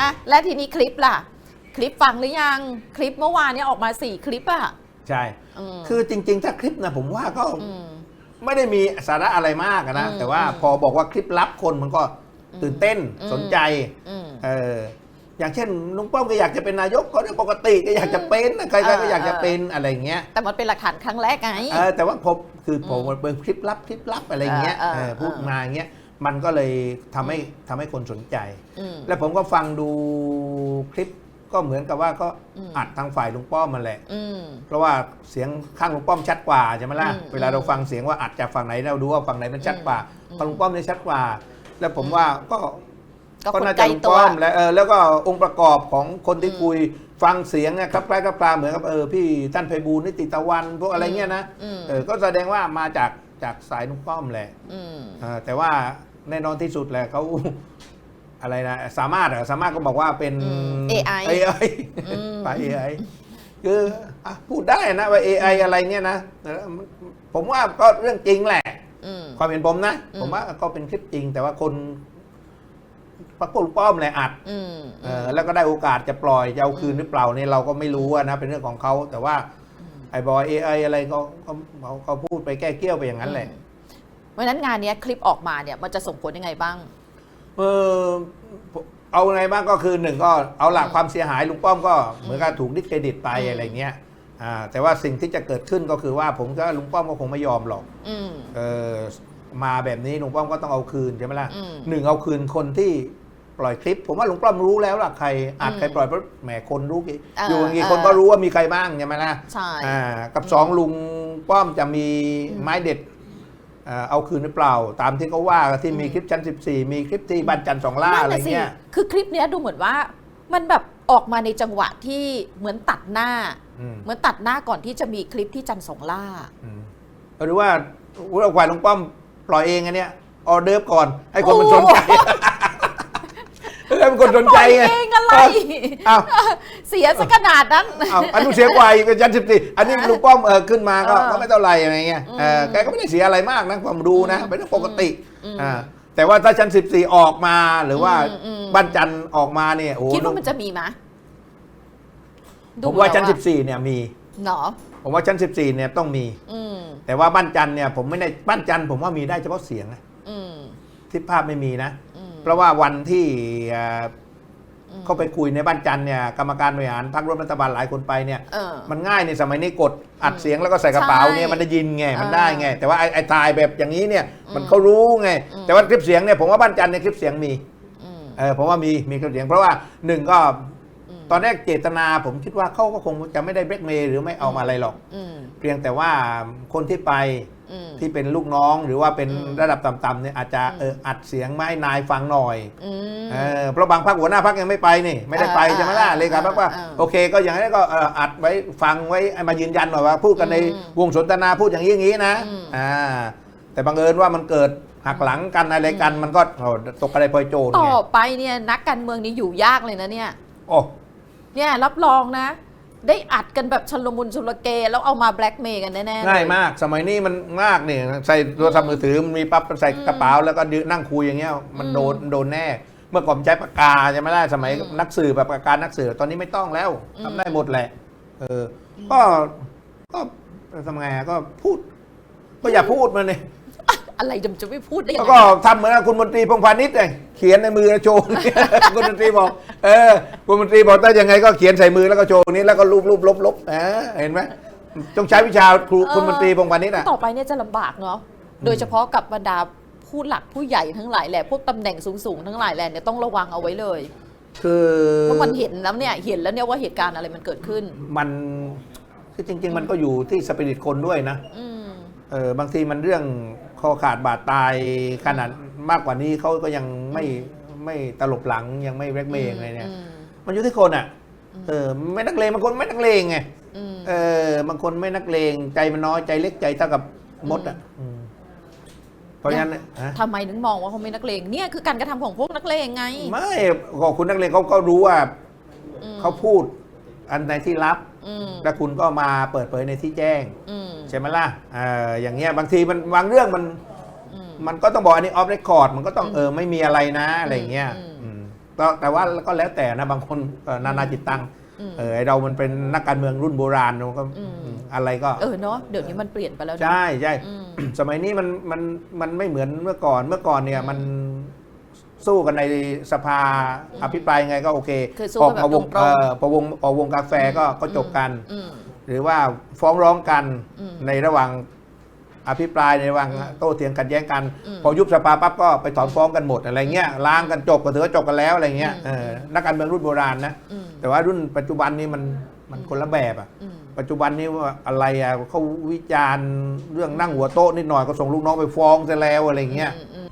อะและทีนี้คลิปล่ะ คลิปฟังหรือยังคลิปเมื่อวานเนี้ออกมาสี่คลิปอะใช่มคือจริง ๆ ถ้าคลิปนะผมว่าก็ม ไม่ได้มีสาระอะไรมากอะนะ อืมแต่ว่าอืมพอบอกว่าคลิปลับคนมันก็ตื่นเต้นอืม สนใจอืม เอออย่างเช่นลุงป้อมก็อยากจะเป็นนายกก็เรื่องปกติก็อยากจะเป็นใครๆก็อยากจะเป็นอะไรอย่างเงี้ย แต่มันเป็นหลักฐานครั้งแรกไง เออแต่ว่าผมคือผมอืมมันเป็นคลิปลับคลิปลับอะไรเงี้ยเออเออเออพูดเออมาอย่างเงี้ย มันก็เลยทำให้ทำให้คนสนใจ อืม แล้วผมก็ฟังดูคลิปก็เหมือนกับว่าก็อืม อัดทางฝ่ายลุงป้อมมาแหละ อืม เพราะว่าเสียงข้างลุงป้อมชัดกว่าใช่ไหมล่ะ อืมเวลาเราฟังเสียงว่าอัดจากฝั่งไหนเราดูว่าฝั่งไหนมันชัดกว่าอืม ฝั่งลุงป้อมเนี่ยชัดกว่า แล้วผมว่าก็ก็ก็คนน่าไกจะลลุงตัว ป้อมและเออแล้วก็องค์ประกอบของคนที่อืม คุยฟังเสียงเนะครับคล้ายกับปลาเหมือนกับเออพี่ท่านไพบูลย์นิติตะวันพวกอะไรเงี้ยนะ อืม เออก็แสดงว่ามาจาก จากสายลุงป้อมแหละอืมเออแต่ว่าแน่นอนที่สุดแหละเขาอะไรนะสามารถเหรอสามารถก็บอกว่าเป็นอืม AI AI อืมฝ่าย AI คืออะพูดได้นะว่า AI อะไรเนี่ยนะแต่ผมว่าก็เรื่องจริงแหละอืมความเห็นผมนะอืมผมว่าก็เป็นคลิปจริง แต่ว่าคนปรากฏป้อมแหละอัดอืมเออแล้วก็ได้โอกาสจะปล่อยจะเอาคืนหรือเปล่าเนี่ยเราก็ไม่รู้อะนะเป็นเรื่องของเขาแต่ว่า ไอ้บอย AI อะไรก็ก็เขาเขาพูดไปแก้เกี้ยวไปอย่างนั้นแหละ เพราะฉะนั้นงานเนี้ยคลิปออกมาเนี่ยมันจะส่งผลยังไงบ้าง เออเอาไงบ้างก็คือหนึ่งก็เอาหลักอืมความเสียหายลุงป้อมก็เหมือนกับถูกดิสเครดิตไปอืมอะไรเงี้ยอ่าแต่ว่าสิ่งที่จะเกิดขึ้นก็คือว่าผมก็ลุงป้อมก็คงไม่ยอมหรอกอืม เออมาแบบนี้ลุงป้อมก็ต้องเอาคืนใช่ไหมล่ะอืม หนึ่งเอาคืนคนที่ ปล่อยคลิป ผมว่าลุงป้อมรู้แล้วล่ะใครอัดอืมใครปล่อยเพราะแหมคนรู้กี่เอออยู่อย่างงี้เออคนก็รู้ว่ามีใครบ้างใช่ไหมล่ะใช่อ่ากับสองลุงป้อมจะมีอืมไม้เด็ดเอ่อเอาคืนหรือเปล่า ตามที่เขาว่ากันที่อืมมีคลิปชั้น 14 มีคลิปที่บ้านจันทร์สองล่านั่นอะไรน่ะสิเงี้ยคือคลิปเนี้ยดูเหมือนว่ามันแบบออกมาในจังหวะที่เหมือนตัดหน้าอืมเหมือนตัดหน้าก่อนที่จะมีคลิปที่จันทร์สองล่าอืมหรือว่าว่าควายลุงป้อมปล่อยเองอันเนี้ยออเดิร์ฟก่อน ให้คนมันสนใจ ให้มันคนสนใจไงปล่อยเองอะไรอ้าวเสียซะขนาดนั้นอ้าวอันนู้นเสียกว่าอีกเป็นชั้นสิบสี่อันนี้ลุงป้อมเออขึ้นมาก็เออก็ไม่เท่าไหร่อะไรเงี้ยเอออืมแกก็ไม่ได้เสียอะไรมากนะผมดูนะอืมเป็นเรื่องปกติอืมอ่าแต่ว่าถ้าชั้นสิบสี่ออกมาหรือว่าอืมอืมบ้านจันทร์ออกมาเนี่ยโอ้โหคิดว่ามันจะมีไหมดูผมว่าชั้นแล้วสิบสี่เนี่ยมีเนาะผมว่าชั้นสิบสี่เนี่ยต้องมีอืมแต่ว่าบ้านจันทร์เนี่ยผมไม่ได้บ้านจันทร์ผมว่ามีได้เฉพาะเสียงนะอืมที่ภาพไม่มีนะอืม เพราะว่าวันที่เอ่ออืมเข้าไปคุยในบ้านจันทร์เนี่ยกรรมการบริหารพรรคร่วมรัฐบาลหลายคนไปเนี่ยเออมันง่ายในสมัยนี้กดอัดเสียงแล้วก็ใส่กระเป๋าเนี่ยใช่มันได้ยินไงมันเออได้ไง แต่ว่าไอ้ไอ้ถ่ายแบบอย่างนี้เนี่ยอืมมันเขารู้ไงอืมแต่ว่าคลิปเสียงเนี่ยผมว่าบ้านจันทร์เนี่ยคลิปเสียงมีอืมเออผมว่ามีมีคลิปเสียง เพราะว่าหนึ่งก็อืมตอนแรกเจตนาผมคิดว่าเขาก็คงจะไม่ได้แบล็กเมย์หรือไม่เอามาอะไรหรอกอืมเพียงแต่ว่าคนที่ไปอืม ที่เป็นลูกน้องหรือว่าเป็นอืมระดับต่ำๆเนี่ยอาจจะอืมเอออัดเสียงมาให้นายฟังหน่อยอืมเออเพราะบางพักหัวหน้าพักยังไม่ไปนี่ไม่ได้ไปอ่าใช่ไหมล่ะอ่าเลขาพักว่าอ่าโอเค ก็อย่างนี้นก็เอ่ออัดไว้ฟังไว้ให้มายืนยันหน่อยว่า พูดกันในอืมวงสนทนาพูดอย่างนี้อย่างนี้นะอืมอ่าแต่บังเอิญว่ามันเกิดหักหลังกันอะไรกันมันก็โอ้ตกกระไดพลอยโจรต่ไงอไปเนี่ยนักการเมืองนี่อยู่ยากเลยนะเนี่ยโอ้เนี่ยรับรองนะ ได้อัดกันแบบชลมุนชุลเก แล้วเอามาแบล็กเมย์กันแน่ๆเลง่ายมาก สมัยนี้มันมากเนี่ยใส่โทรศัพท์มือถือมันมีปั๊บใส่กระเป๋าแล้วก็ดื้อนั่งคุยอย่างเงี้ยมันอืมโดนโดนแน่ เมื่อก่อนใช้ปากกาใช่ไหมล่ะสมัยอืมนักสื่อแบบปากกานักสื่อตอนนี้ไม่ต้องแล้วอืมทำได้หมดแหละ เออ ก็ก็ทำไงอะก็พูด ก็อย่าพูดมันเลย อะไรจะจะไม่พูดได้ยังแล้วไงก็ทำเหมือนกับคุณมนตรีพงษ์พาณิชย์เลยเขียนในมือแล้วโชว์คุณมนตรีบอก เออ คุณมนตรีบอกถ้ายังไงก็เขียนใส่มือแล้วก็โชว์นี้แล้วก็รูปรูปลบลบเออเห็นไหมต้องใช้วิชาครูคุณมนตรีพงษ์พาณิชย์อะ ต่อไปเนี่ยจะลำบากเนาะโดยเฉพาะกับบรรดาผู้หลักผู้ใหญ่ทั้งหลายแหละพวกตำแหน่งสูงๆทั้งหลายแหละเนี่ยต้องระวังเอาไว้เลยคือเพราะมันเห็นแล้วเนี่ยเห็นแล้วเนี่ยว่าเหตุการณ์อะไรมันเกิดขึ้น มันคือจริง ๆ มันก็อยู่ที่สปิริตคนด้วยนะ อืม เออบางทีมันเรื่องค อขาดบาดตายขนาดมากกว่านี้เขาก็ยังไม่ไม่ตลบหลังยังไม่แบล็กเมย์อะไรเนี่ยอืมมันอยู่ที่คนอะเออไม่นักเลงบางคนไม่นักเลงไงอืมเออบางคนไม่นักเลงใจมันน้อยใจเล็กใจเท่ากับมดอะอืมเพราะฉะนั้นฮะทำไมถึงมองว่าเขาไม่นักเลงเนี่ยคือการกระทำของพวกนักเลงไง ไม่ก็คุณนักเลงเขาก็รู้ว่าอืมเขาพูดอันในที่ลับอืม แล้วคุณก็มาเปิดเผยในที่แจ้งอืมใช่ไหมล่ะเอออย่างเงี้ยบางทีมันบางเรื่องมันอืมมันก็ต้องบอกอันนี้ออฟเรคคอร์ดมันก็ต้องอืมเออไม่มีอะไรนะอะไรเงี้ยอืมอืมแต่แต่ว่าก็แล้วแต่นะบางคนเอ่อนานาจิตตังอืมเออไอ้เรามันเป็นนักการเมืองรุ่นโบราณมันก็อืมอะไรก็เออเนาะเดี๋ยวนี้มันเปลี่ยนไปแล้วนะใช่ใช่อืมสมัยนี้มันมันมันไม่เหมือนเมื่อก่อนเมื่อก่อนเนี่ยมัน สู้กันในสภาอภิปรายยังไงก็โอเคคือสู้ออกกันแบบมาวงตรงๆ เอ่อประวงออกวงกาแฟก็ก็จบกัน อืม หรือว่าฟ้องร้องกันอืมในระหว่างอภิปรายในระหว่างอืมโต้เถียงกันแย้งกัน อืมพอยุบสภาปั๊บก็ไปถอนฟ้องกันหมดอะไรเงี้ยล้างกันจบก็ถือว่าจบกันแล้วอะไรเงี้ยอืม เออนักการเมืองรุ่นโบราณนะอืมแต่ว่ารุ่นปัจจุบันนี้มันมันคนละแบบอะ อืม ปัจจุบันนี้ว่าอะไรอะเขาวิจารณ์เรื่องนั่งหัวโต๊ะนิดหน่อยก็ส่งลูกน้องไปฟ้องซะแล้วอะไรเงี้ยอืม